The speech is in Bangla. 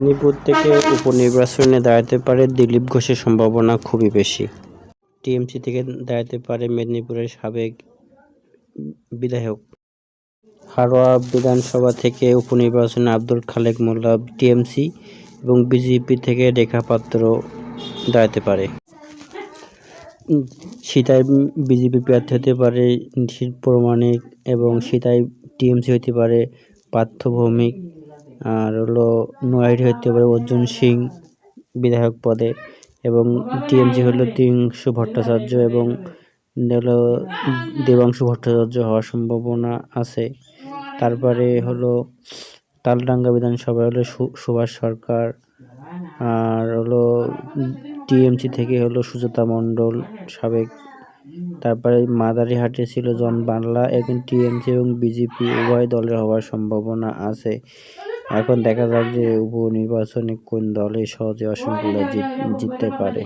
মেদিনীপুর থেকে উপনির্বাচনে দাঁড়াতে পারে দিলীপ ঘোষের সম্ভাবনা খুবই বেশি। টিএমসি থেকে দাঁড়াতে পারে মেদিনীপুরের সাবেক বিধায়ক। হারোয়া বিধানসভা থেকে উপনির্বাচনে আব্দুল খালেক মোল্লা টিএমসি এবং বিজেপি থেকে রেখা পাত্র দাঁড়াতে পারে। সীতায় বিজেপি প্রার্থী হতে পারে প্রমাণিক এবং সীতায় টিএমসি হতে পারে পার্থ ভৌমিক আর হলো নোয়াইট হতে পারে অর্জুন সিং বিধায়ক পদে এবং টিএমসি হলো তিংশু ভট্টাচার্য এবং হলো দেবাংশু ভট্টাচার্য হওয়ার সম্ভাবনা আছে। তারপরে হলো তালডাঙ্গা বিধানসভা হলো সুভাষ সরকার আর হলো টিএমসি থেকে হলো সুজাতা মণ্ডল সাবেক। তারপরে মাদারিহাটে ছিল জন বাংলা, এখন টিএমসি এবং বিজেপি উভয় দলের হওয়ার সম্ভাবনা আছে। এখন দেখা যাক যে উপনির্বাচনে কোন দলে সহজে আসনগুলো জিততে পারে।